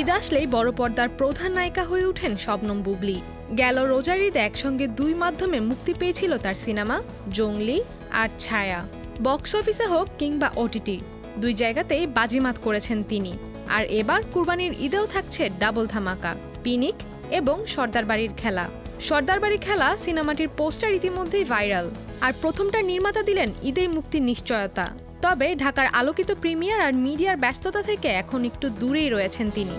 ঈদ আসলেই বড় পর্দার প্রধান নায়িকা হয়ে ওঠেন শবনম বুবলি। গেল রোজার ঈদে একসঙ্গে দুই মাধ্যমে মুক্তি পেয়েছিল তার সিনেমা, জঙ্গলি আর ছায়া। বক্স অফিসে হোক কিংবা ওটিটি দুই জায়গাতেই বাজিমাত করেছেন তিনি। আর এবার কুরবানির ঈদেও থাকছে ডাবল ধামাকা, পিনিক এবং সর্দার বাড়ির খেলা। সর্দার বাড়ির খেলা সিনেমাটির পোস্টার ইতিমধ্যেই ভাইরাল। আর প্রথমটার নির্মাতা দিলেন ঈদেই মুক্তির নিশ্চয়তা। তবে ঢাকার আলোকিত প্রিমিয়ার আর মিডিয়ার ব্যস্ততা থেকে এখন একটু দূরেই রয়েছেন তিনি।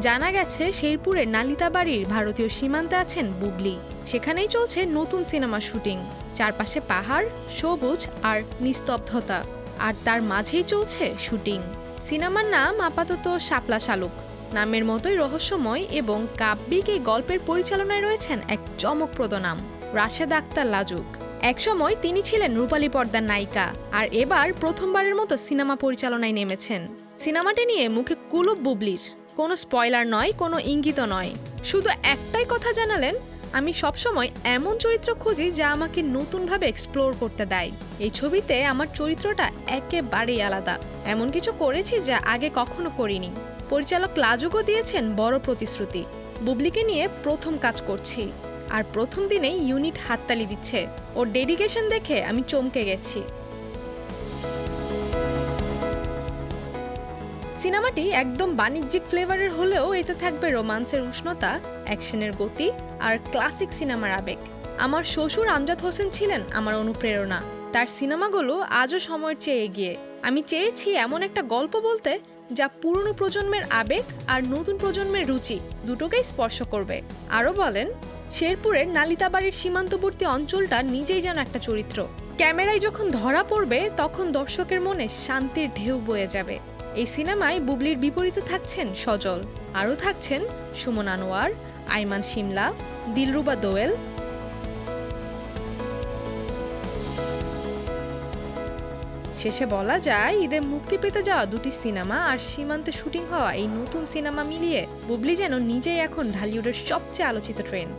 জানা গেছে, শেরপুরের নালিতাবাড়ির ভারতীয় সীমান্তে আছেন বুবলি। সেখানেই চলছে নতুন সিনেমা শুটিং। চারপাশে পাহাড়, সবুজ আর নিস্তব্ধতা। আর তার মাঝেই চলছে শুটিং। সিনেমার নাম আপাতত শাপলা শালুক। নামের মতোই রহস্যময় এবং কাব্যিক এই গল্পের পরিচালনায় রয়েছেন এক চমকপ্রদ নাম। রাশেদ আক্তার লাজুক। একসময় তিনি ছিলেন রূপালী পর্দার নায়িকা, আর এবার প্রথমবারের মতো সিনেমা পরিচালনায় নেমেছেন। সিনেমাটি নিয়ে মুখে কুলুপ বুবলির। কোনো স্পয়লার নয়, কোনো ইঙ্গিত নয়। শুধু একটাই কথা জানালেন, আমি সবসময় এমন চরিত্র খুঁজি যা আমাকে নতুনভাবে এক্সপ্লোর করতে দেয়। এই ছবিতে আমার চরিত্রটা একেবারেই আলাদা। এমন কিছু করেছি যা আগে কখনো করিনি। পরিচালক লাজুকও দিয়েছেন বড় প্রতিশ্রুতি। বুবলিকে নিয়ে প্রথম কাজ করছি। আর প্রথম দিনেই ইউনিট হাততালি দিচ্ছে। ওর ডেডিকেশন দেখে আমি চমকে গেছি। সিনেমাটি একদম বাণিজ্যিক ফ্লেভারের হলেও এতে থাকবে রোমান্সের উষ্ণতা, অ্যাকশনের গতি আর ক্লাসিক সিনেমার আবেগ। আমার শ্বশুর আমজাদ হোসেন ছিলেন আমার অনুপ্রেরণা। তার সিনেমাগুলো আজও সময়ের চেয়ে এগিয়ে। আমি চেয়েছি এমন একটা গল্প বলতে যা পুরনো প্রজন্মের আবেগ আর নতুন প্রজন্মের রুচি দুটোকেই স্পর্শ করবে। আরও বলেন, শেরপুরের নালিতাবাড়ির সীমান্তবর্তী অঞ্চলটা নিজেই যেন একটা চরিত্র। ক্যামেরায় যখন ধরা পড়বে, তখন দর্শকের মনে শান্তির ঢেউ বয়ে যাবে। এই সিনেমায় বুবলির বিপরীতে থাকছেন সজল। আরও থাকছেন সুমন আনোয়ার, আইমান শিমলা, দিলরুবা দোয়েল শেষে বলা যায় ঈদে মুক্তি পেতে যাওয়া দুটি সিনেমা আর সীমান্তে শুটিং হওয়া এই নতুন সিনেমা মিলিয়ে, বুবলি যেন নিজেই এখন ঢালিউডের সবচেয়ে আলোচিত ট্রেন্ড।